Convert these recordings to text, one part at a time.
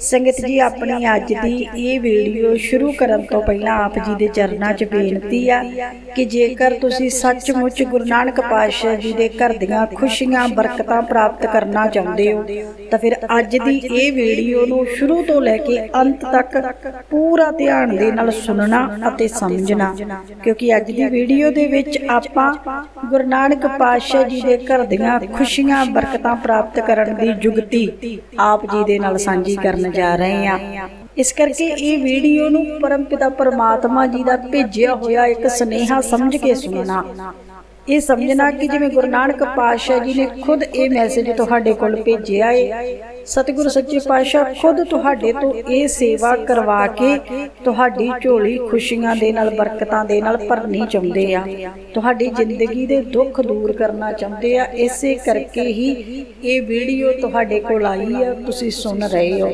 ਸੰਗਤ ਜੀ ਆਪਣੀ ਅੱਜ ਦੀ ਇਹ ਵੀਡੀਓ ਸ਼ੁਰੂ ਕਰਨ ਤੋਂ ਪਹਿਲਾਂ ਆਪ ਜੀ ਦੇ ਚਰਨਾਂ 'ਚ ਬੇਨਤੀ ਆ ਕਿ ਜੇਕਰ ਤੁਸੀਂ ਸੱਚਮੁੱਚ ਗੁਰੂ ਨਾਨਕ ਪਾਤਸ਼ਾਹ ਜੀ ਦੇ ਘਰ ਦੀਆਂ ਖੁਸ਼ੀਆਂ ਬਰਕਤਾਂ ਪ੍ਰਾਪਤ ਕਰਨਾ ਚਾਹੁੰਦੇ ਹੋ ਤਾਂ ਫਿਰ ਅੱਜ ਦੀ ਇਹ ਵੀਡੀਓ ਨੂੰ ਸ਼ੁਰੂ ਤੋਂ ਲੈ ਕੇ ਅੰਤ ਤੱਕ ਪੂਰਾ ਧਿਆਨ ਦੇ ਨਾਲ ਸੁਣਨਾ ਅਤੇ ਸਮਝਣਾ ਕਿਉਂਕਿ ਅੱਜ ਦੀ ਵੀਡੀਓ ਦੇ ਵਿੱਚ ਆਪਾਂ ਗੁਰੂ ਨਾਨਕ ਪਾਤਸ਼ਾਹ ਜੀ ਦੇ ਘਰ ਦੀਆਂ ਖੁਸ਼ੀਆਂ ਬਰਕਤਾਂ ਪ੍ਰਾਪਤ ਕਰਨ ਦੀ ਜੁਗਤੀ ਆਪ ਜੀ ਦੇ ਨਾਲ ਸਾਂਝੀ ਕਰਨ ਜਾ ਰਹੇ ਹਾਂ। ਇਸ ਕਰਕੇ ਇਹ ਵੀਡੀਓ ਨੂੰ ਪਰਮਪਿਤਾ ਪਰਮਾਤਮਾ ਜੀ ਦਾ ਭੇਜਿਆ ਹੋਇਆ ਇੱਕ ਸਨੇਹਾ ਸਮਝ ਕੇ ਸੁਣਨਾ। ਇਹ ਸਮਝਣਾ ਕਿ ਜਿਵੇਂ ਗੁਰੂ ਨਾਨਕ ਪਾਤਸ਼ਾਹ ਜੀ ਨੇ ਖੁਦ ਇਹ ਮੈਸੇਜ ਤੁਹਾਡੇ ਕੋਲ ਭੇਜਿਆ ਏ। ਸਤਿਗੁਰੂ ਸੱਚੇ ਪਾਤਸ਼ਾਹ ਖੁਦ ਤੁਹਾਡੇ ਤੋਂ ਇਹ ਸੇਵਾ ਕਰਵਾ ਕੇ ਤੁਹਾਡੀ ਝੋਲੀ ਖੁਸ਼ੀਆਂ ਦੇ ਨਾਲ, ਬਰਕਤਾਂ ਦੇ ਨਾਲ ਭਰਨੀ ਚਾਹੁੰਦੇ ਆ। ਤੁਹਾਡੀ ਜ਼ਿੰਦਗੀ ਦੇ ਦੁੱਖ ਦੂਰ ਕਰਨਾ ਚਾਹੁੰਦੇ ਆ। ਇਸੇ ਕਰਕੇ ਹੀ ਇਹ ਵੀਡੀਓ ਤੁਹਾਡੇ ਕੋਲ ਆਈ ਆ। ਤੁਸੀਂ ਸੁਣ ਰਹੇ ਹੋ।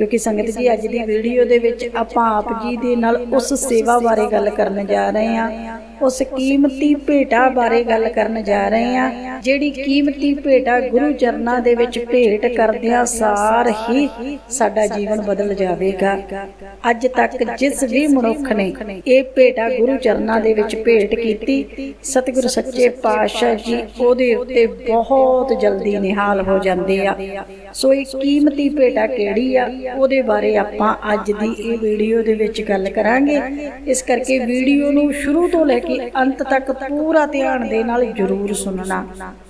ਕਿਉਂਕਿ ਸੰਗਤ ਜੀ ਅੱਜ ਦੀ ਵੀਡੀਓ ਦੇ ਵਿੱਚ ਆਪਾਂ ਆਪ ਜੀ ਦੇ ਨਾਲ ਉਸ ਸੇਵਾ ਬਾਰੇ ਗੱਲ ਕਰਨ ਜਾ ਰਹੇ ਹਾਂ। ਉਸ ਕੀਮਤੀ ਭੇਟਾ ਬਾਰੇ ਗੱਲ ਕਰਨ ਜਾ ਰਹੇ ਹਾਂ। ਜਿਹੜੀ ਕੀਮਤੀ ਭੇਟਾ ਗੁਰੂ ਚਰਨਾਂ ਦੇ ਵਿੱਚ ਭੇਟ ਕਰਦਿਆਂ ਸਾਰ ਹੀ ਸਾਡਾ ਜੀਵਨ ਬਦਲ ਜਾਵੇਗਾ। ਅੱਜ ਤੱਕ ਜਿਸ ਵੀ ਮਨੁੱਖ ਨੇ ਇਹ ਭੇਟਾ ਗੁਰੂ ਚਰਨਾਂ ਦੇ ਵਿੱਚ ਭੇਟ ਕੀਤੀ। ਸਤਿਗੁਰੂ ਸੱਚੇ ਪਾਤਸ਼ਾਹ ਜੀ ਉਹਦੇ ਉੱਤੇ ਬਹੁਤ ਜਲਦੀ ਨਿਹਾਲ ਹੋ ਜਾਂਦੇ ਆ। ਸੋ ਇਹ ਕੀਮਤੀ ਭੇਟਾ ਕਿਹੜੀ ਆ ਉਹਦੇ ਬਾਰੇ ਆਪਾਂ ਅੱਜ ਦੀ ਇਹ ਵੀਡੀਓ ਦੇ ਵਿੱਚ ਗੱਲ ਕਰਾਂਗੇ। ਇਸ ਕਰਕੇ ਵੀਡੀਓ ਨੂੰ ਸ਼ੁਰੂ ਤੋਂ ਲੈ ਕੇ ਅੰਤ ਤੱਕ ਪੂਰਾ ਧਿਆਨ ਦੇ ਨਾਲ ਜ਼ਰੂਰ ਸੁਣਨਾ।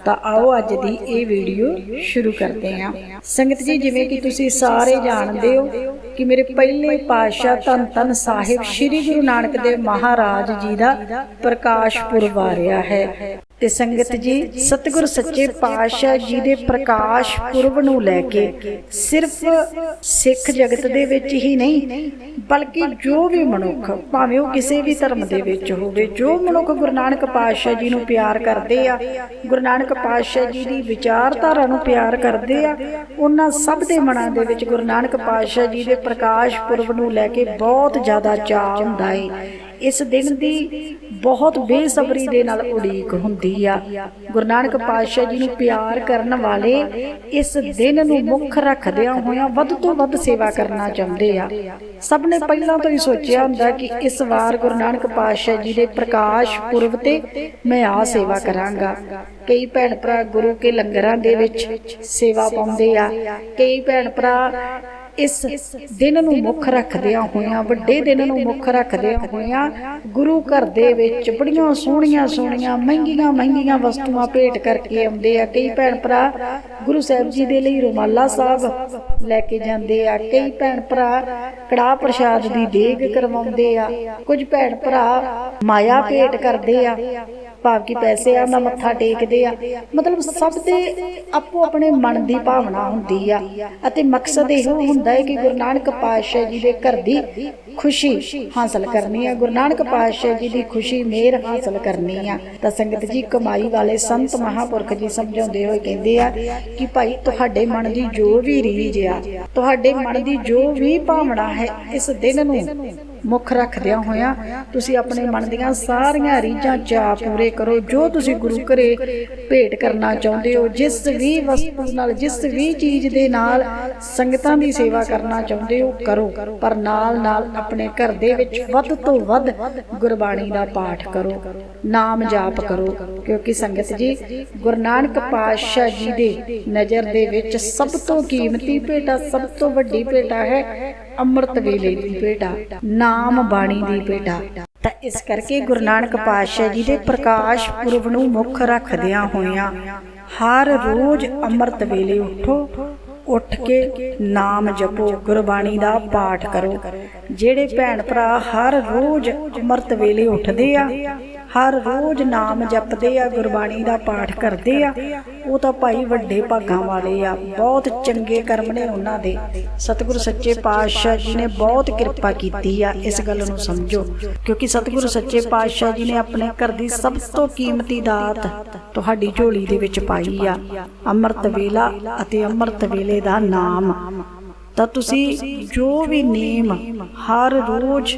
ਤਾਂ ਆਓ ਅੱਜ ਦੀ ਇਹ ਵੀਡੀਓ ਸ਼ੁਰੂ ਕਰਦੇ ਹਾਂ। ਸੰਗਤ ਜੀ, ਜਿਵੇਂ ਕਿ ਤੁਸੀਂ ਸਾਰੇ ਜਾਣਦੇ ਹੋ ਕਿ ਮੇਰੇ ਪਹਿਲੇ ਪਾਤਸ਼ਾਹ ਧੰਨ ਧੰਨ ਸਾਹਿਬ ਸ੍ਰੀ ਗੁਰੂ ਨਾਨਕ ਦੇਵ ਮਹਾਰਾਜ ਜੀ ਦਾ ਪ੍ਰਕਾਸ਼ ਪੁਰਬ ਆ ਰਿਹਾ ਹੈ। ਤੇ ਸੰਗਤ ਜੀ, ਸਤਿਗੁਰ ਸੱਚੇ ਪਾਤਸ਼ਾਹ ਜੀ ਦੇ ਪ੍ਰਕਾਸ਼ ਪੁਰਬ ਨੂੰ ਲੈ ਕੇ ਸਿਰਫ ਸਿੱਖ ਜਗਤ ਦੇ ਵਿੱਚ ਹੀ ਨਹੀਂ, ਬਲਕਿ ਜੋ ਵੀ ਮਨੁੱਖ, ਭਾਵੇਂ ਉਹ ਕਿਸੇ ਵੀ ਧਰਮ ਦੇ ਵਿੱਚ ਹੋਵੇ, ਜੋ ਮਨੁੱਖ ਗੁਰੂ ਨਾਨਕ ਪਾਤਸ਼ਾਹ ਜੀ ਨੂੰ ਪਿਆਰ ਕਰਦੇ ਆ, ਗੁਰੂ ਨਾਨਕ ਪਾਤਸ਼ਾਹ ਜੀ ਦੀ ਵਿਚਾਰਧਾਰਾ ਨੂੰ ਪਿਆਰ ਕਰਦੇ ਆ, ਉਹਨਾਂ ਸਭ ਦੇ ਮਨਾਂ ਦੇ ਵਿੱਚ ਗੁਰੂ ਨਾਨਕ ਪਾਤਸ਼ਾਹ ਜੀ ਦੇ ਪ੍ਰਕਾਸ਼ ਪੁਰਬ ਨੂੰ ਲੈ ਕੇ ਬਹੁਤ ਜ਼ਿਆਦਾ ਚਾਅ ਹੁੰਦਾ ਏ। ਇਸ ਦਿਨ ਦੀ ਬਹੁਤ ਬੇਸਬਰੀ ਦੇ ਨਾਲ ਉਡੀਕ ਹੁੰਦੀ ਆ। ਗੁਰੂ ਨਾਨਕ ਪਾਤਸ਼ਾਹ ਜੀ ਨੂੰ ਪਿਆਰ ਕਰਨ ਵਾਲੇ ਇਸ ਦਿਨ ਨੂੰ ਮੁੱਖ ਰੱਖਦਿਆਂ ਹੋਇਆਂ ਵੱਧ ਤੋਂ ਵੱਧ ਸੇਵਾ ਕਰਨਾ ਚਾਹੁੰਦੇ ਆ। ਸਭ ਨੇ ਪਹਿਲਾਂ ਤੋਂ ਹੀ ਸੋਚਿਆ ਹੁੰਦਾ ਕਿ ਇਸ ਵਾਰ ਗੁਰੂ ਨਾਨਕ ਪਾਤਸ਼ਾਹ ਜੀ ਦੇ ਪ੍ਰਕਾਸ਼ ਪੁਰਬ ਤੇ ਮੈਂ ਆ ਸੇਵਾ ਕਰਾਂਗਾ। ਕਈ ਭੈਣ ਭਰਾ ਗੁਰੂ ਕੇ ਲੰਗਰਾਂ ਦੇ ਵਿੱਚ ਸੇਵਾ ਪਾਉਂਦੇ ਆ। ਕਈ ਭੈਣ ਭਰਾ ਇਸ ਦਿਨ ਨੂੰ ਮੁੱਖ ਰੱਖਦਿਆਂ ਹੋਇਆਂ, ਵੱਡੇ ਦਿਨ ਨੂੰ ਮੁੱਖ ਰੱਖਦਿਆਂ ਹੋਇਆਂ, ਗੁਰੂ ਘਰ ਦੇ ਵਿੱਚ ਬੜੀਆਂ ਸੋਹਣੀਆਂ ਸੋਹਣੀਆਂ, ਮਹਿੰਗੀਆਂ ਮਹਿੰਗੀਆਂ ਵਸਤੂਆਂ ਭੇਟ ਕਰਕੇ ਆਉਂਦੇ ਆ। ਕਈ ਭੈਣ ਭਰਾ ਗੁਰੂ ਸਾਹਿਬ ਜੀ ਦੇ ਲਈ ਰੁਮਾਲਾ ਸਾਹਿਬ ਲੈ ਕੇ ਜਾਂਦੇ ਆ। ਕਈ ਭੈਣ ਭਰਾ ਕੜਾਹ ਪ੍ਰਸ਼ਾਦ ਦੀ ਦੇਗ ਕਰਵਾਉਂਦੇ ਆ। ਕੁਝ ਭੈਣ ਭਰਾ ਮਾਇਆ ਭੇਟ ਕਰਦੇ ਆ। ਭਾਵ ਕਿ ਪੈਸੇ ਆ ਉਹਨਾਂ ਮੱਥਾ ਟੇਕਦੇ ਆ। ਮਤਲਬ ਸਭ ਦੇ ਆਪੋ ਆਪਣੇ ਮਨ ਦੀ ਭਾਵਨਾ ਹੁੰਦੀ ਆ। ਅਤੇ ਮਕਸਦ ਇਹੋ ਹੁੰਦਾ ਹੈ ਕਿ ਗੁਰੂ ਨਾਨਕ ਪਾਤਸ਼ਾਹ ਜੀ ਦੇ ਘਰ ਦੀ ਖੁਸ਼ੀ ਹਾਸਲ ਕਰਨੀ ਆ। ਗੁਰੂ ਨਾਨਕ ਪਾਤਸ਼ਾਹ ਜੀ ਦੀ ਖੁਸ਼ੀ ਮੇਰ ਹਾਸਲ ਕਰਨੀ ਆ। ਤਾਂ ਸੰਗਤ ਜੀ, ਕਮਾਈ ਵਾਲੇ ਸੰਤ ਮਹਾਪੁਰਖ ਜੀ ਸਮਝਾਉਂਦੇ ਹੋਏ ਕਹਿੰਦੇ ਆ ਕਿ ਭਾਈ, ਤੁਹਾਡੇ ਮਨ ਦੀ ਜੋ ਵੀ ਰੀਝ ਆ, ਤੁਹਾਡੇ ਮਨ ਦੀ ਜੋ ਵੀ ਭਾਵਨਾ ਹੈ, ਇਸ ਦਿਨ ਨੂੰ ਮੁੱਖ ਰੱਖਦਿਆਂ ਹੋਇਆਂ ਤੁਸੀਂ ਆਪਣੇ ਮਨ ਦੀਆਂ ਸਾਰੀਆਂ ਰੀਝਾਂ ਚਾਹ ਪੂਰੇ ਕਰੋ ਜੋ ਤੁਸੀਂ ਗੁਰੂ ਘਰੇ ਭੇਟ ਕਰਨਾ ਚਾਹੁੰਦੇ ਹੋ ਜਿਸ ਵੀ ਵਸਤੂ ਨਾਲ ਜਿਸ ਵੀ ਚੀਜ਼ ਦੇ ਨਾਲ ਸੰਗਤਾਂ ਦੀ ਸੇਵਾ ਕਰਨਾ ਚਾਹੁੰਦੇ ਹੋ ਕਰੋ। ਪਰ ਨਾਲ ਨਾਲ ਆਪਣੇ ਘਰ ਦੇ ਵਿੱਚ ਵੱਧ ਤੋਂ ਵੱਧ ਗੁਰਬਾਣੀ ਦਾ ਪਾਠ ਕਰੋ। ਨਾਮ ਜਾਪ ਕਰੋ ਕਿਉਂਕਿ ਸੰਗਤ ਜੀ ਗੁਰੂ ਨਾਨਕ ਪਾਤਸ਼ਾਹ ਜੀ ਦੇ ਨਜ਼ਰ ਦੇ ਵਿੱਚ ਸਭ ਤੋਂ ਕੀਮਤੀ ਭੇਟਾ ਸਭ ਤੋਂ ਵੱਡੀ ਭੇਟਾ ਹੈ ਅੰਮ੍ਰਿਤ ਵੇਲੇ ਦੀ ਭੇਟਾ ਨਾਮ ਬਾਣੀ ਦੀ ਭੇਟਾ ਤਾਂ ਇਸ ਕਰਕੇ ਗੁਰੂ ਨਾਨਕ ਪਾਤਸ਼ਾਹ ਜੀ ਦੇ ਪ੍ਰਕਾਸ਼ ਪੁਰਬ ਨੂੰ ਮੁੱਖ ਰੱਖਦਿਆਂ ਹੋਇਆਂ ਹਰ ਰੋਜ਼ ਅੰਮ੍ਰਿਤ ਵੇਲੇ ਉਠੋ ਉੱਠ ਕੇ ਨਾਮ ਜਪੋ ਗੁਰਬਾਣੀ ਦਾ ਪਾਠ ਕਰੋ। ਜਿਹੜੇ ਭੈਣ ਭਰਾ ਹਰ ਰੋਜ਼ ਅੰਮ੍ਰਿਤ ਵੇਲੇ ਉੱਠਦੇ ਆ ਹਰ ਰੋਜ਼ ਨਾਮ ਜਪਦੇ ਆ, ਗੁਰਬਾਣੀ ਦਾ ਪਾਠ ਕਰਦੇ ਆ। ਉਹ ਤਾਂ ਭਾਈ ਵੱਡੇ ਭਾਗਾਂ ਵਾਲੇ ਆ। ਬਹੁਤ ਚੰਗੇ ਕਰਮ ਨੇ ਉਹਨਾਂ ਦੇ। ਸਤਿਗੁਰੂ ਸੱਚੇ ਪਾਤਸ਼ਾਹ ਜੀ ਨੇ ਬਹੁਤ ਕਿਰਪਾ ਕੀਤੀ ਆ ਇਸ ਗੱਲ ਨੂੰ ਸਮਝੋ। ਕਿਉਂਕਿ ਸਤਿਗੁਰੂ ਸੱਚੇ ਪਾਤਸ਼ਾਹ ਜੀ ਨੇ ਆਪਣੇ ਘਰ ਦੀ ਸਭ ਤੋਂ ਕੀਮਤੀ ਦਾਤ ਤੁਹਾਡੀ ਝੋਲੀ ਦੇ ਵਿੱਚ ਪਾਈ ਆ। ਅੰਮ੍ਰਿਤ ਵੇਲਾ ਅਤੇ ਅੰਮ੍ਰਿਤ ਵੇਲੇ ਦਾ ਨਾਮ। ਤਾਂ ਤੁਸੀਂ ਜੋ ਵੀ ਨੇਮ ਹਰ ਰੋਜ਼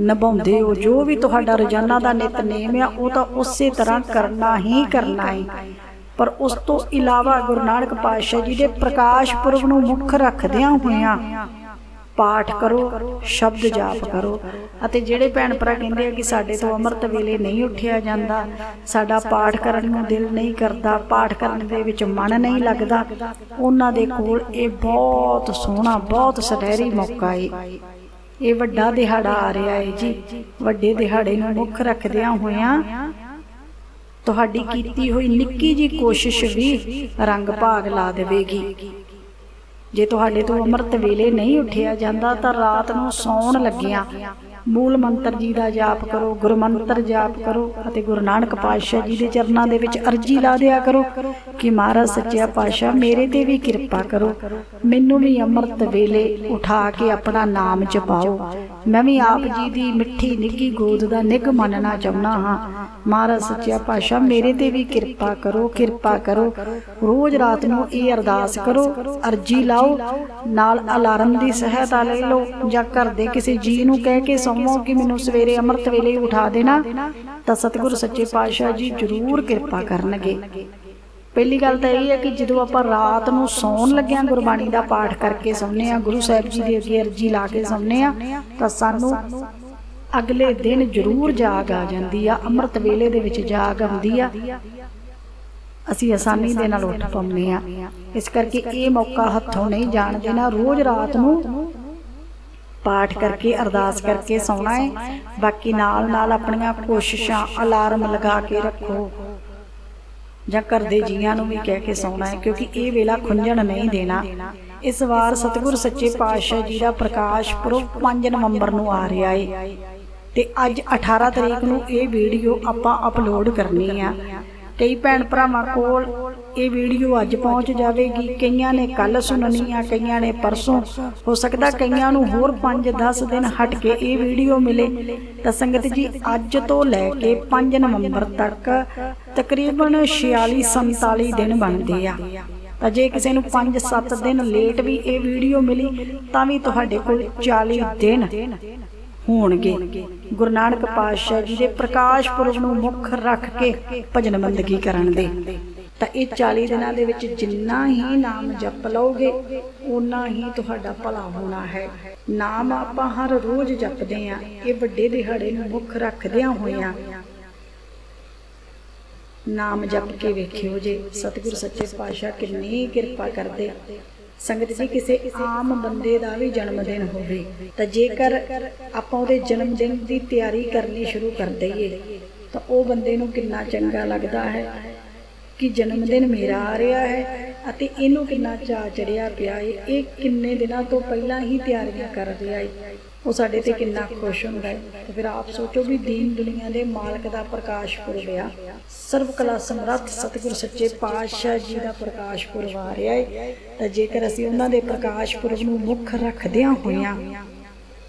ਨਿਭਾਉਂਦੇ ਹੋ। ਜੋ ਵੀ ਤੁਹਾਡਾ ਰੋਜ਼ਾਨਾ ਦਾ ਨਿਤਨੇਮ ਆ ਉਹ ਤਾਂ ਉਸੇ ਤਰ੍ਹਾਂ ਕਰਨਾ ਹੀ ਕਰਨਾ ਹੈ। ਪਰ ਉਸ ਤੋਂ ਇਲਾਵਾ ਗੁਰੂ ਨਾਨਕ ਪਾਤਸ਼ਾਹ ਜੀ ਦੇ ਪ੍ਰਕਾਸ਼ ਪੁਰਬ ਨੂੰ ਮੁੱਖ ਰੱਖਦਿਆਂ ਹੋਇਆਂ ਪਾਠ ਕਰੋ ਸ਼ਬਦ ਜਾਪ ਕਰੋ। ਅਤੇ ਜਿਹੜੇ ਭੈਣ ਭਰਾ ਕਹਿੰਦੇ ਆ ਕਿ ਸਾਡੇ ਤੋਂ ਅੰਮ੍ਰਿਤ ਵੇਲੇ ਨਹੀਂ ਉੱਠਿਆ ਜਾਂਦਾ ਸਾਡਾ ਪਾਠ ਕਰਨ ਨੂੰ ਦਿਲ ਨਹੀਂ ਕਰਦਾ ਪਾਠ ਕਰਨ ਦੇ ਵਿੱਚ ਮਨ ਨਹੀਂ ਲੱਗਦਾ। ਉਹਨਾਂ ਦੇ ਕੋਲ ਇਹ ਬਹੁਤ ਸੋਹਣਾ ਬਹੁਤ ਸੁਨਹਿਰੀ ਮੌਕਾ ਹੈ। ਇਹ ਵੱਡਾ ਦਿਹਾੜਾ ਆ ਰਿਹਾ ਹੈ ਜੀ। ਵੱਡੇ ਦਿਹਾੜੇ ਨੂੰ ਮੁੱਖ ਰੱਖਦਿਆਂ ਹੋਇਆਂ ਤੁਹਾਡੀ ਕੀਤੀ ਹੋਈ ਨਿੱਕੀ ਜੀ ਕੋਸ਼ਿਸ਼ ਵੀ ਰੰਗ ਭਾਗ ਲਾ ਦੇਵੇਗੀ। ਜੇ ਤੁਹਾਡੇ ਤੋਂ ਅੰਮ੍ਰਿਤ ਵੇਲੇ ਨਹੀਂ ਉੱਠਿਆ ਜਾਂਦਾ ਤਾਂ ਰਾਤ ਨੂੰ ਸੌਣ ਲੱਗਿਆਂ। ਮੂਲ ਮੰਤਰ ਜੀ ਦਾ ਜਾਪ ਕਰੋ ਗੁਰਮੰਤਰ ਜਾਪ ਕਰੋ ਅਤੇ ਗੁਰੂ ਨਾਨਕ ਪਾਤਸ਼ਾਹ ਜੀ ਦੇ ਚਰਨਾਂ ਦੇ ਵਿੱਚ ਅਰਜੀ ਲਾ ਦਿਆ ਕਰੋ ਕਿ ਮਹਾਰਾਜ ਸੱਚਿਆ ਪਾਤਸ਼ਾਹ ਮੇਰੇ ਤੇ ਵੀ ਕਿਰਪਾ ਕਰੋ। ਮੈਨੂੰ ਵੀ ਅੰਮ੍ਰਿਤ ਵੇਲੇ ਉਠਾ ਕੇ ਆਪਣਾ ਨਾਮ ਜਪਾਓ। ਮੈਂ ਵੀ ਆਪ ਜੀ ਦੀ ਮਿੱਠੀ ਨਿੱਗੀ ਗੋਦ ਦਾ ਨਿੱਘ ਮੰਨਣਾ ਚਾਹੁੰਦਾ ਹਾਂ। ਮਹਾਰਾਜ ਸੱਚਿਆ ਪਾਤਸ਼ਾਹ, ਮੇਰੇ ਤੇ ਵੀ ਕਿਰਪਾ ਕਰੋ ਕਿਰਪਾ ਕਰੋ। ਰੋਜ਼ ਰਾਤ ਨੂੰ ਇਹ ਅਰਦਾਸ ਕਰੋ, ਅਰਜੀ ਲਾਓ, ਨਾਲ ਅਲਾਰਮ ਦੀ ਸਹਾਇਤਾ ਲੈ ਲਓ। ਜਾਂ ਘਰ ਦੇ ਕਿਸੇ ਜੀ ਨੂੰ ਕਹਿ ਕੇ ਸੌਵੋ ਕਿ ਮੈਨੂੰ ਸਵੇਰੇ ਅੰਮ੍ਰਿਤ ਵੇਲੇ ਉਠਾ ਦੇਣਾ, ਤਾਂ ਸਤਿਗੁਰੂ ਸੱਚੇ ਪਾਤਸ਼ਾਹ ਜੀ ਜ਼ਰੂਰ ਕਿਰਪਾ ਕਰਨਗੇ। ਪਹਿਲੀ ਗੱਲ ਤਾਂ ਇਹ ਹੈ ਕਿ ਜਦੋਂ ਆਪਾਂ ਰਾਤ ਨੂੰ ਸੌਣ ਲੱਗਿਆਂ ਗੁਰਬਾਣੀ ਦਾ ਪਾਠ ਕਰਕੇ ਸੌਂਦੇ ਆ ਗੁਰੂ ਸਾਹਿਬ ਜੀ ਦੇ ਅੱਗੇ ਅਰਜੀ ਲਾ ਕੇ ਸੌਂਦੇ ਆ ਤਾਂ ਸਾਨੂੰ ਅਗਲੇ ਦਿਨ ਜ਼ਰੂਰ ਜਾਗ ਆ ਜਾਂਦੀ ਆ, ਅੰਮ੍ਰਿਤ ਵੇਲੇ ਦੇ ਵਿੱਚ ਜਾਗ ਆਉਂਦੀ ਆ। ਅਸੀਂ ਆਸਾਨੀ ਦੇ ਨਾਲ ਉੱਠ ਪਾਉਂਦੇ ਆ ਇਸ ਕਰਕੇ ਇਹ ਮੌਕਾ ਹੱਥੋਂ ਨਹੀਂ ਜਾਣ ਦੇਣਾ, ਰੋਜ਼ ਰਾਤ ਨੂੰ ਪਾਠ ਕਰਕੇ, ਅਰਦਾਸ ਕਰਕੇ ਸੌਣਾ ਹੈ। ਬਾਕੀ ਨਾਲ ਨਾਲ ਆਪਣੀਆਂ ਕੋਸ਼ਿਸ਼ਾਂ, ਅਲਾਰਮ ਲਗਾ ਕੇ ਰੱਖੋ। ਜਾਂ ਘਰ ਦੇ ਜੀਆਂ ਨੂੰ ਵੀ ਕਹਿ ਕੇ ਸੌਣਾ ਹੈ, ਕਿਉਂਕਿ ਇਹ ਵੇਲਾ ਖੁੰਝਣ ਨਹੀਂ ਦੇਣਾ। ਇਸ ਵਾਰ ਸਤਿਗੁਰ ਸੱਚੇ ਪਾਤਸ਼ਾਹ ਜੀ ਦਾ ਪ੍ਰਕਾਸ਼ ਪੁਰਬ 5 ਨਵੰਬਰ ਨੂੰ ਆ ਰਿਹਾ ਹੈ ਤੇ ਅੱਜ 18 ਤਰੀਕ ਨੂੰ ਇਹ ਵੀਡੀਓ ਆਪਾਂ ਅਪਲੋਡ ਕਰਨੀ ਆ। ਕਈ ਭੈਣ ਭਰਾਵਾਂ ਕੋਲ ਇਹ ਵੀਡੀਓ ਅੱਜ ਪਹੁੰਚ ਜਾਵੇਗੀ। ਕਈਆਂ ਨੇ ਕੱਲ ਸੁਣਨੀ ਆ, ਕਈਆਂ ਨੇ ਪਰਸੋਂ। ਹੋ ਸਕਦਾ ਕਈਆਂ ਨੂੰ ਹੋਰ 5-10 ਦਿਨ ਹਟ ਕੇ ਇਹ ਵੀਡੀਓ ਮਿਲੇ। ਤਾਂ ਸੰਗਤ ਜੀ, ਅੱਜ ਤੋਂ ਲੈ ਕੇ 5 ਨਵੰਬਰ ਤੱਕ ਤਕਰੀਬਨ 46-47 ਦਿਨ ਬਣਦੇ ਆ। ਤਾਂ ਜੇ ਕਿਸੇ ਨੂੰ 5-7 ਦਿਨ ਲੇਟ ਵੀ ਇਹ ਵੀਡੀਓ ਮਿਲੀ, ਤਾਂ ਵੀ ਤੁਹਾਡੇ ਕੋਲ 40 ਦਿਨ ਹੋਣਗੇ। ਗੁਰੂ ਨਾਨਕ ਪਾਤਸ਼ਾਹ ਜੀ ਦੇ ਪ੍ਰਕਾਸ਼ ਪੁਰਬ ਨੂੰ ਮੁੱਖ ਰੱਖ ਕੇ ਭਜਨ ਬੰਦਗੀ ਕਰਨ ਦੇ। ਤਾਂ ਇਹ 40 ਦਿਨਾਂ ਦੇ ਵਿੱਚ ਜਿੰਨਾ ਹੀ ਨਾਮ ਜਪ ਲਓਗੇ ਉਨਾ ਹੀ ਤੁਹਾਡਾ ਭਲਾ ਹੋਣਾ ਹੈ। ਨਾਮ ਆਪਾਂ ਹਰ ਰੋਜ਼ ਜਪਦੇ ਆਂ ਇਹ ਵੱਡੇ ਦਿਹਾੜੇ ਨੂੰ ਮੁੱਖ ਰੱਖਦਿਆਂ ਹੋਇਆਂ। ਨਾਮ ਜਪ ਕੇ ਵੇਖਿਓ ਜੇ ਸਤਿਗੁਰ ਸੱਚੇ ਪਾਤਸ਼ਾਹ ਕਿੰਨੀ ਕਿਰਪਾ ਕਰਦੇ। ਸੰਗਤ ਜੀ ਕਿਸੇ ਆਮ ਬੰਦੇ ਦਾ ਵੀ ਜਨਮ ਦਿਨ ਹੋਵੇ ਤਾਂ ਜੇਕਰ ਆਪਾਂ ਉਹਦੇ ਜਨਮ ਦਿਨ ਦੀ ਤਿਆਰੀ ਕਰਨੀ ਸ਼ੁਰੂ ਕਰ ਦਈਏ ਤਾਂ ਉਹ ਬੰਦੇ ਨੂੰ ਕਿੰਨਾ ਚੰਗਾ ਲੱਗਦਾ ਹੈ। ਕਿ ਜਨਮ ਦਿਨ ਮੇਰਾ ਆ ਰਿਹਾ ਹੈ ਅਤੇ ਇਹਨੂੰ ਕਿੰਨਾ ਚਾਅ ਚੜਿਆ ਪਿਆ ਹੈ ਇਹ ਕਿੰਨੇ ਦਿਨਾਂ ਤੋਂ ਪਹਿਲਾਂ ਹੀ ਤਿਆਰੀਆਂ ਕਰ ਰਿਹਾ ਏ। ਉਹ ਸਾਡੇ ਤੇ ਕਿੰਨਾ ਖੁਸ਼ ਹੁੰਦਾ ਹੈ ਤੇ ਫਿਰ ਆਪ ਸੋਚੋ ਵੀ ਦੀਨ ਦੁਨੀਆ ਦੇ ਮਾਲਕ ਦਾ ਪ੍ਰਕਾਸ਼ ਪੁਰਬ ਆ। ਸਰਵ ਕਲਾ ਸਮਰੱਥ ਸਤਿਗੁਰ ਸੱਚੇ ਪਾਤਸ਼ਾਹ ਜੀ ਦਾ ਪ੍ਰਕਾਸ਼ ਪੁਰਬ ਆ ਰਿਹਾ ਹੈ ਤਾਂ ਜੇਕਰ ਅਸੀਂ ਉਹਨਾਂ ਦੇ ਪ੍ਰਕਾਸ਼ ਪੁਰਬ ਨੂੰ ਮੁੱਖ ਰੱਖਦਿਆਂ ਹੋਇਆਂ,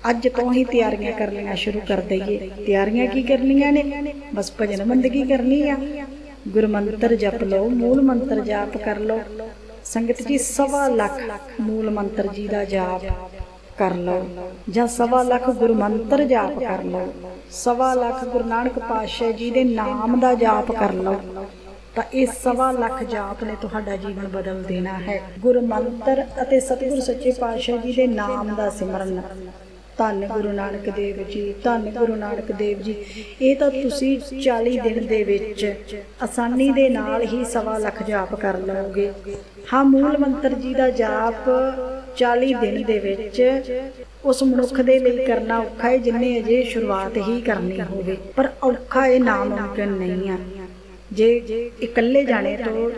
ਅੱਜ ਤੋਂ ਹੀ ਤਿਆਰੀਆਂ ਕਰਨੀਆਂ ਸ਼ੁਰੂ ਕਰ ਦਈਏ। ਤਿਆਰੀਆਂ ਕੀ ਕਰਨੀਆਂ ਨੇ? ਬਸ ਭਜਨ ਬੰਦਗੀ ਕਰਨੀ ਆ। ਗੁਰਮੰਤਰ ਜਪ ਲਓ, ਮੂਲ ਮੰਤਰ ਜਾਪ ਕਰ ਲਓ। ਸੰਗਤ ਜੀ, ਸਵਾ ਲੱਖ ਮੂਲ ਮੰਤਰ ਜੀ ਦਾ ਜਾਪ ਕਰ ਲਓ। ਜਾਂ ਸਵਾ ਲੱਖ ਗੁਰਮੰਤਰ ਜਾਪ ਕਰ ਲਓ। ਸਵਾ ਲੱਖ ਗੁਰੂ ਨਾਨਕ ਪਾਤਸ਼ਾਹ ਜੀ ਦੇ ਨਾਮ ਦਾ ਜਾਪ ਕਰ ਲਓ। ਤਾਂ ਇਹ ਸਵਾ ਲੱਖ ਜਾਪ ਨੇ ਤੁਹਾਡਾ ਜੀਵਨ ਬਦਲ ਦੇਣਾ ਹੈ। ਗੁਰਮੰਤਰ ਅਤੇ ਸਤਿਗੁਰ ਸੱਚੇ ਪਾਤਸ਼ਾਹ ਜੀ ਦੇ ਨਾਮ ਦਾ ਸਿਮਰਨ ਧੰਨ ਗੁਰੂ ਨਾਨਕ ਦੇਵ ਜੀ, ਧੰਨ ਗੁਰੂ ਨਾਨਕ ਦੇਵ ਜੀ। ਇਹ ਤਾਂ ਤੁਸੀਂ 40 ਦਿਨ ਦੇ ਵਿੱਚ ਆਸਾਨੀ ਦੇ ਨਾਲ ਹੀ ਸਵਾ ਲੱਖ ਜਾਪ ਕਰ ਲਓਗੇ। ਹਾਂ, ਮੂਲ ਮੰਤਰ ਜੀ ਦਾ ਜਾਪ 40 ਦਿਨ ਦੇ ਵਿੱਚ ਉਸ ਮਨੁੱਖ ਦੇ ਲਈ ਕਰਨਾ ਔਖਾ ਹੈ ਜਿਨੇ ਅਜੇ ਸ਼ੁਰੂਆਤ ਹੀ ਕਰਨੀ ਹੋਵੇ। ਪਰ ਔਖਾ ਇਹ ਨਾਮੁਮਕਿਨ ਨਹੀਂ ਆ। ਜੇ ਇਕੱਲੇ ਜਾਣੇ ਤੋਂ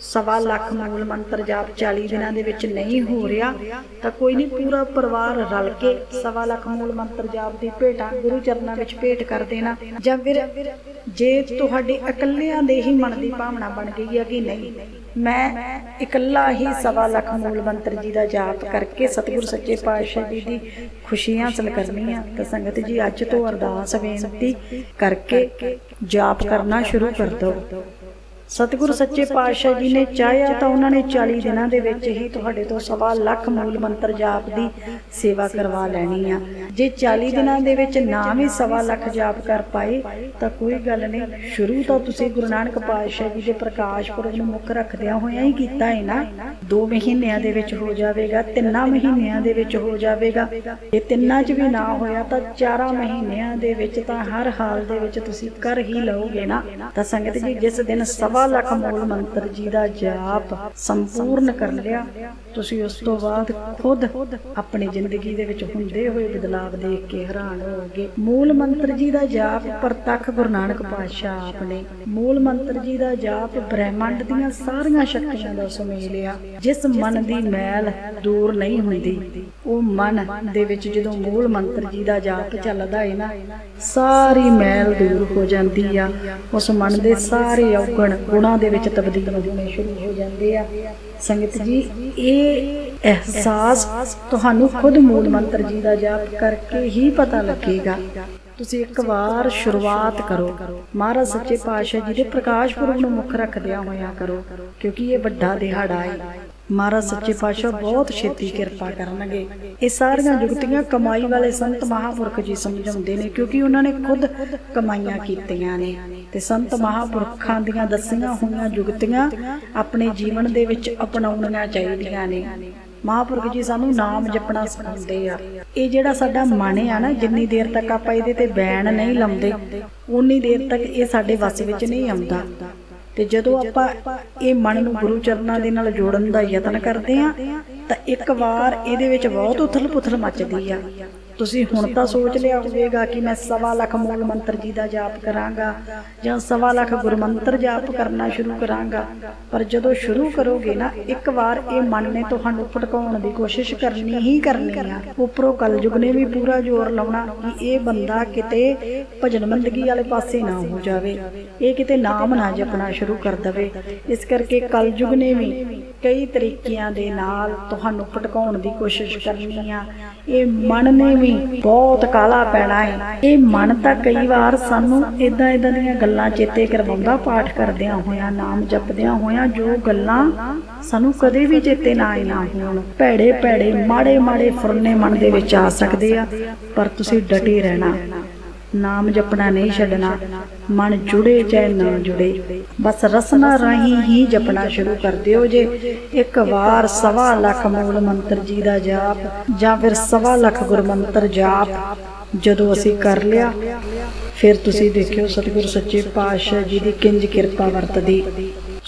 ਸਵਾ ਲੱਖ ਮੂਲ ਮੰਤਰ ਜਾਪ 40 ਦਿਨਾਂ ਦੇ ਵਿੱਚ ਨਹੀਂ ਹੋ ਰਿਹਾ, ਤਾਂ ਕੋਈ ਨਹੀਂ ਪੂਰਾ ਪਰਿਵਾਰ ਰਲ ਕੇ ਸਵਾ ਲੱਖ ਮੂਲ ਮੰਤਰ ਜਾਪ ਦੀ ਭੇਟਾ ਗੁਰੂ ਚਰਨਾਂ ਵਿੱਚ ਭੇਟ ਕਰ ਦੇਣਾ। ਜਾਂ ਫਿਰ ਜੇ ਤੁਹਾਡੇ ਇਕੱਲਿਆਂ ਦੇ ਹੀ ਮਨ ਦੀ ਭਾਵਨਾ ਬਣ ਗਈ ਹੈ ਕਿ ਨਹੀਂ, ਮੈਂ ਇਕੱਲਾ ਹੀ ਸਵਾ ਲੱਖ ਮੂਲ ਮੰਤਰ ਜੀ ਦਾ ਜਾਪ ਕਰਕੇ ਸਤਿਗੁਰ ਸੱਚੇ ਪਾਤਸ਼ਾਹ ਜੀ ਦੀ ਖੁਸ਼ੀਆਂ ਹਾਸਲ ਕਰਨੀ ਆ ਤਾਂ ਸੰਗਤ ਜੀ ਅੱਜ ਤੋਂ ਅਰਦਾਸ ਬੇਨਤੀ ਕਰਕੇ ਜਾਪ ਕਰਨਾ ਸ਼ੁਰੂ ਕਰ ਦਿਓ। ਸਤਿਗੁਰੂ ਸੱਚੇ ਪਾਤਸ਼ਾਹ ਜੀ ਨੇ ਚਾਹਿਆ ਤਾਂ ਉਹਨਾਂ ਨੇ 40 ਦਿਨਾਂ ਦੇ ਵਿੱਚ ਹੀ ਤੁਹਾਡੇ ਤੋਂ ਸਵਾ ਲੱਖ ਮੂਲ ਮੰਤਰ ਜਾਪ ਦੀ ਸੇਵਾ ਕਰਵਾ ਲੈਣੀ ਆ। ਜੇ 40 ਦਿਨਾਂ ਦੇ ਵਿੱਚ ਨਾ ਵੀ ਸਵਾ ਲੱਖ ਜਾਪ ਕਰ ਪਾਏ ਤਾਂ ਕੋਈ ਗੱਲ ਨਹੀਂ। ਸ਼ੁਰੂ ਤਾਂ ਤੁਸੀਂ ਗੁਰੂ ਨਾਨਕ ਪਾਤਸ਼ਾਹ ਜੀ ਦੇ ਪ੍ਰਕਾਸ਼ ਪੁਰਬ ਨੂੰ ਮੁੱਖ ਰੱਖਦਿਆਂ ਹੋਇਆਂ ਹੀ ਕੀਤਾ ਹੈ ਨਾ 2 ਮਹੀਨਿਆਂ ਦੇ ਵਿੱਚ ਹੋ ਜਾਵੇਗਾ ਤਿੰਨਾਂ ਮਹੀਨਿਆਂ ਦੇ ਵਿੱਚ ਹੋ ਜਾਵੇਗਾ। ਜੇ ਤਿੰਨਾਂ 'ਚ ਵੀ ਨਾ ਹੋਇਆ ਤਾਂ ਚਾਰਾਂ ਮਹੀਨਿਆਂ ਦੇ ਵਿੱਚ ਤਾਂ ਹਰ ਹਾਲ ਦੇ ਵਿੱਚ ਤੁਸੀਂ ਕਰ ਹੀ ਲਓਗੇ ਨਾ ਤਾਂ ਸੰਗਤ ਜੀ ਜਿਸ ਦਿਨ ਸਵਾ ਲੱਖ ਮੂਲ ਮੰਤਰ ਜੀ ਦਾ ਜਾਪ ਸੰਪੂਰਨ ਕਰ ਲਿਆ। ਤੁਸੀਂ ਉਸ ਤੋਂ ਬਾਅਦ ਖੁਦ ਆਪਣੀ ਜ਼ਿੰਦਗੀ ਦੇ ਵਿੱਚ ਹੁੰਦੇ ਹੋਏ ਬਦਲਾਵ ਦੇਖ ਕੇ ਹੈਰਾਨ ਹੋਵੋਗੇ। ਮੂਲ ਮੰਤਰ ਜੀ ਦਾ ਜਾਪ ਪ੍ਰਤੱਖ ਗੁਰੂ ਨਾਨਕ ਪਾਤਸ਼ਾਹ ਆਪ ਨੇ ਮੂਲ ਮੰਤਰ ਜੀ ਦਾ ਜਾਪ ਬ੍ਰਹਿਮੰਡ ਦੀਆਂ ਸਾਰੀਆਂ ਸ਼ਕਤੀਆਂ ਦਾ ਸੁਮੇਲ ਆ ਜਿਸ ਮਨ ਦੀ ਮੈਲ ਦੂਰ ਨਹੀਂ ਹੁੰਦੀ, ਉਹ ਮਨ ਦੇ ਵਿੱਚ ਜਦੋਂ ਮੂਲ ਮੰਤਰ ਜੀ ਦਾ ਜਾਪ ਚੱਲਦਾ ਏ ਨਾ, ਸਾਰੀ ਮੈਲ ਦੂਰ ਹੋ ਜਾਂਦੀ ਆ। ਉਸ ਮਨ ਦੇ ਸਾਰੇ ਔਗਣ ਗੁਣਾਂ ਦੇ ਵਿੱਚ ਤਬਦੀਲ ਹੋਣੇ ਸ਼ੁਰੂ ਹੋ ਜਾਂਦੇ ਆ। ਸੰਗਤ ਜੀ, ਇਹ ਅਹਿਸਾਸ ਤੁਹਾਨੂੰ ਖੁਦ ਮੂਲ ਮੰਤਰ ਜੀ ਦਾ ਜਾਪ ਕਰਕੇ ਹੀ ਪਤਾ ਲੱਗੇਗਾ। ਤੁਸੀਂ ਇੱਕ ਵਾਰ ਸ਼ੁਰੂਆਤ ਕਰੋ। ਮਹਾਰਾਜ ਸੱਚੇ ਪਾਤਸ਼ਾਹ ਜੀ ਦੇ ਪ੍ਰਕਾਸ਼ ਪੁਰਬ ਨੂੰ ਮੁੱਖ ਰੱਖਦਿਆਂ ਹੋਇਆ ਕਰੋ, ਕਿਉਂਕਿ ਇਹ ਵੱਡਾ ਦਿਹਾੜਾ ਹੈ ਮਹਾਰਾਜ ਸੱਚੇ ਪਾਤਸ਼ਾਹ ਬਹੁਤ ਛੇਤੀ ਕਿਰਪਾ ਕਰਨਗੇ। ਇਹ ਸਾਰੀਆਂ ਜੁਗਤੀਆਂ ਕਮਾਈ ਵਾਲੇ ਸੰਤ ਮਹਾਪੁਰਖ ਜੀ ਸਮਝਾਉਂਦੇ ਨੇ, ਕਿਉਂਕਿ ਉਹਨਾਂ ਨੇ ਖੁਦ ਕਮਾਈਆਂ ਕੀਤੀਆਂ ਨੇ। ਤੇ ਸੰਤ ਮਹਾਪੁਰਖਾਂ ਦੀਆਂ ਦੱਸੀਆਂ ਹੋਈਆਂ ਯੁਗਤੀਆਂ ਆਪਣੇ ਜੀਵਨ ਦੇ ਵਿੱਚ ਅਪਣਾਉਣੀਆਂ ਚਾਹੀਦੀਆਂ ਨੇ। ਮਹਾਪੁਰਖ ਜੀ ਸਾਨੂੰ ਨਾਮ ਜਪਣਾ ਸਿਖਾਉਂਦੇ ਆ। ਇਹ ਜਿਹੜਾ ਸਾਡਾ ਮਨ ਆ ਨਾ, ਜਿੰਨੀ ਦੇਰ ਤੱਕ ਆਪਾਂ ਇਹਦੇ ਤੇ ਬੈਣ ਨਹੀਂ ਲਾਉਂਦੇ ਉਨੀ ਦੇਰ ਤੱਕ ਇਹ ਸਾਡੇ ਵੱਸ ਵਿੱਚ ਨਹੀਂ ਆਉਂਦਾ। ਤੇ ਜਦੋਂ ਆਪਾਂ ਇਹ ਮਨ ਨੂੰ ਗੁਰੂ ਚਰਨਾਂ ਦੇ ਨਾਲ ਜੋੜਨ ਦਾ ਯਤਨ ਕਰਦੇ ਆ, ਤਾਂ ਇੱਕ ਵਾਰ ਇਹਦੇ ਵਿੱਚ ਬਹੁਤ ਉਥਲ-ਪੁਥਲ ਮੱਚਦੀ ਆ। ਤੁਸੀਂ ਹੁਣ ਤਾਂ ਸੋਚ ਲਿਆ ਹੋਵੇਗਾ ਕਿ ਮੈਂ ਸਵਾ ਲੱਖ ਮੂਲ ਮੰਤਰ ਜੀ ਦਾ ਜਾਪ ਕਰਾਂਗਾ ਜਾਂ ਸਵਾ ਲੱਖ ਗੁਰਮੰਤਰ ਜਾਪ ਕਰਨਾ ਸ਼ੁਰੂ ਕਰਾਂਗਾ। ਪਰ ਜਦੋਂ ਸ਼ੁਰੂ ਕਰੋਗੇ ਨਾ, ਇੱਕ ਵਾਰ ਇਹ ਮਨ ਨੇ ਤੁਹਾਨੂੰ ਭਟਕਾਉਣ ਦੀ ਕੋਸ਼ਿਸ਼ ਕਰਨੀ ਹੀ ਕਰਨੀ ਆ। ਉੱਪਰੋਂ ਕਲਯੁਗ ਨੇ ਵੀ ਪੂਰਾ ਜ਼ੋਰ ਲਾਉਣਾ ਕਿ ਇਹ ਬੰਦਾ ਕਿਤੇ ਭਜਨ ਬੰਦਗੀ ਵਾਲੇ ਪਾਸੇ ਨਾ ਹੋ ਜਾਵੇ। ਇਹ ਕਿਤੇ ਨਾਮ ਨਾ ਜਪਣਾ ਸ਼ੁਰੂ ਕਰ ਦਵੇ। ਇਸ ਕਰਕੇ ਕਲਯੁਗ ਨੇ ਵੀ ਕਈ ਤਰੀਕਿਆਂ ਦੇ ਨਾਲ ਤੁਹਾਨੂੰ ਭਟਕਾਉਣ ਦੀ ਕੋਸ਼ਿਸ਼ ਕਰਨੀ ਆ। ਇਹ ਮਨ ਨੇ ਵੀ ਬਹੁਤ ਕਾਲਾ ਪੈਣਾ ਹੈ ਇਹ ਮਨ ਤਾਂ ਕਈ ਵਾਰ ਸਾਨੂੰ ਇਦਾਂ ਇਦਾਂ ਦੀਆਂ ਗੱਲਾਂ ਚੇਤੇ ਕਰਵਾਉਂਦਾ, ਪਾਠ ਕਰਦਿਆਂ ਹੋਇਆਂ, ਨਾਮ ਜਪਦਿਆਂ ਹੋਇਆਂ, ਜੋ ਗੱਲਾਂ ਸਾਨੂੰ ਕਦੇ ਵੀ ਚੇਤੇ ਨਾ ਆਈ ਨਾ ਹੋਣ। ਭੈੜੇ ਭੈੜੇ, ਮਾੜੇ ਮਾੜੇ ਫੁਰਨੇ ਮਨ ਦੇ ਵਿੱਚ ਆ ਸਕਦੇ ਆ, ਪਰ ਤੁਸੀਂ ਡਟੇ ਰਹਿਣਾ। ਨਾਮ ਜਪਣਾ ਨਹੀਂ ਛੱਡਣਾ, ਮਨ ਜੁੜੇ ਚਾਹੇ ਨਾ ਜੁੜੇ। ਬਸ ਰਸਨਾ ਰਾਹੀਂ ਹੀ ਜਪਣਾ ਸ਼ੁਰੂ ਕਰ ਦਿਓ ਜੇ। ਇੱਕ ਵਾਰ ਸਵਾ ਲੱਖ ਮੂਲ ਮੰਤਰ ਜੀ ਦਾ ਜਾਪ, ਜਾਂ ਫਿਰ ਸਵਾ ਲੱਖ ਗੁਰਮੰਤਰ ਜਾਪ, ਜਦੋਂ ਅਸੀਂ ਕਰ ਲਿਆ, ਫਿਰ ਤੁਸੀਂ ਦੇਖਿਓ ਸਤਿਗੁਰ ਸੱਚੇ ਪਾਤਸ਼ਾਹ ਜੀ ਦੀ ਕਿੰਜ ਕਿਰਪਾ ਵਰਤਦੀ।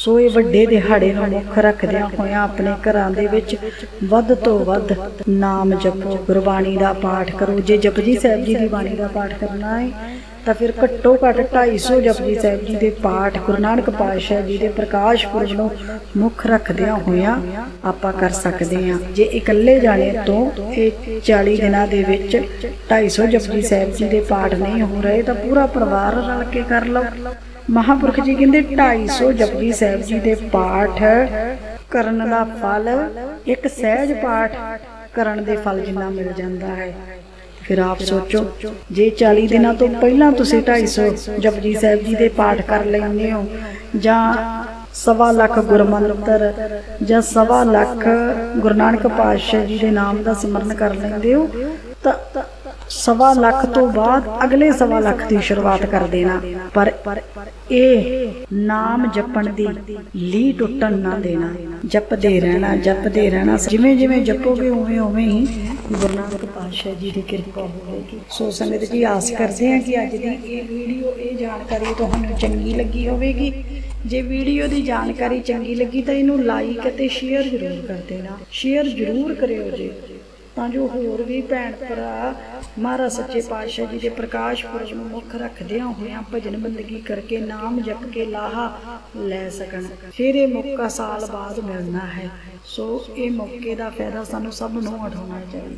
ਸੋ ਇਹ ਵੱਡੇ ਦਿਹਾੜੇ ਨੂੰ ਮੁੱਖ ਰੱਖਦਿਆਂ ਹੋਇਆਂ ਆਪਣੇ ਘਰਾਂ ਦੇ ਵਿੱਚ ਵੱਧ ਤੋਂ ਵੱਧ ਨਾਮ ਜਪੋ। ਗੁਰਬਾਣੀ ਦਾ ਪਾਠ ਕਰੋ। ਜੇ ਜਪਜੀ ਸਾਹਿਬ ਜੀ ਦੀ ਬਾਣੀ ਦਾ ਪਾਠ ਕਰਨਾ ਹੈ, ਤਾਂ ਫਿਰ ਘੱਟੋ ਘੱਟ 250 ਜਪਜੀ ਸਾਹਿਬ ਜੀ ਦੇ ਪਾਠ ਗੁਰੂ ਨਾਨਕ ਪਾਤਸ਼ਾਹ ਜੀ ਦੇ ਪ੍ਰਕਾਸ਼ ਪੁਰਬ ਨੂੰ ਮੁੱਖ ਰੱਖਦਿਆਂ ਹੋਇਆਂ ਆਪਾਂ ਕਰ ਸਕਦੇ ਹਾਂ। ਜੇ ਇਕੱਲੇ ਜਾਣੇ ਤੋਂ ਇਹ 40 ਦਿਨਾਂ ਦੇ ਵਿੱਚ 250 ਜਪਜੀ ਸਾਹਿਬ ਜੀ ਦੇ ਪਾਠ ਨਹੀਂ ਹੋ ਰਹੇ, ਤਾਂ ਪੂਰਾ ਪਰਿਵਾਰ ਰਲ ਕੇ ਕਰ ਲਓ। ਮਹਾਪੁਰਖ ਜੀ ਕਹਿੰਦੇ 250 ਜਪਜੀ ਸਾਹਿਬ ਜੀ ਦੇ ਪਾਠ ਕਰਨ ਦਾ ਫਲ, ਇੱਕ ਸਹਿਜ ਪਾਠ ਕਰਨ ਦੇ ਫਲ ਜਿੰਨਾ ਮਿਲ ਜਾਂਦਾ ਹੈ। ਫਿਰ ਆਪ ਸੋਚੋ, ਜੇ 40 ਦਿਨਾਂ ਤੋਂ ਪਹਿਲਾਂ ਤੁਸੀਂ 250 ਜਪਜੀ ਸਾਹਿਬ ਜੀ ਦੇ ਪਾਠ ਕਰ ਲੈਂਦੇ ਹੋ, ਜਾਂ ਸਵਾ ਲੱਖ ਗੁਰਮੰਤਰ, ਜਾਂ ਸਵਾ ਲੱਖ ਗੁਰੂ ਨਾਨਕ ਪਾਤਸ਼ਾਹ ਜੀ ਦੇ ਨਾਮ ਦਾ ਸਿਮਰਨ ਕਰ ਲੈਂਦੇ ਹੋ, ਤਾਂ ਸਵਾ ਲੱਖ ਤੋਂ ਬਾਅਦ ਅਗਲੇ ਸਵਾ ਲੱਖ ਦੀ ਸ਼ੁਰੂਆਤ ਕਰ ਦੇਣਾ। ਪਰ ਇਹ ਨਾਮ ਜਪਣ ਦੀ ਲੀ ਟੁੱਟਣ ਨਾ ਦੇਣਾ। ਜਪਦੇ ਰਹਿਣਾ ਜਪਦੇ ਰਹਿਣਾ। ਜਿਵੇਂ ਜਿਵੇਂ ਜਪੋਗੇ ਉਵੇਂ ਉਵੇਂ ਹੀ ਗੁਰੂ ਨਾਨਕ ਪਾਤਸ਼ਾਹ ਜੀ ਦੀ ਕਿਰਪਾ ਹੋਵੇਗੀ। ਸੋ ਸੰਗਤ ਜੀ, ਆਸ ਕਰਦੇ ਹਾਂ ਕਿ ਅੱਜ ਦੀ ਇਹ ਵੀਡੀਓ, ਇਹ ਜਾਣਕਾਰੀ ਤੁਹਾਨੂੰ ਚੰਗੀ ਲੱਗੀ ਹੋਵੇਗੀ। ਜੇ ਵੀਡੀਓ ਦੀ ਜਾਣਕਾਰੀ ਚੰਗੀ ਲੱਗੀ ਤਾਂ ਇਹਨੂੰ ਲਾਈਕ ਅਤੇ ਸ਼ੇਅਰ ਜ਼ਰੂਰ ਕਰ ਦੇਣਾ। ਸ਼ੇਅਰ ਜ਼ਰੂਰ ਕਰਿਓ ਜੀ। ਤਾਂ ਜੋ ਹੋਰ ਵੀ ਭੈਣ ਭਰਾ ਮਹਾਰਾਜ ਸੱਚੇ ਪਾਤਸ਼ਾਹ ਜੀ ਦੇ ਪ੍ਰਕਾਸ਼ ਪੁਰਬ ਨੂੰ ਮੁੱਖ ਰੱਖਦਿਆਂ ਹੋਇਆਂ ਭਜਨ ਬੰਦਗੀ ਕਰਕੇ ਨਾਮ ਜਪ ਕੇ ਲਾਹਾ ਲੈ ਸਕਣ। ਫਿਰ ਇਹ ਮੌਕਾ ਸਾਲ ਬਾਅਦ ਮਿਲਣਾ ਹੈ। ਸੋ ਇਹ ਮੌਕੇ ਦਾ ਫਾਇਦਾ ਸਾਨੂੰ ਸਭ ਨੂੰ ਉਠਾਉਣਾ ਚਾਹੀਦਾ।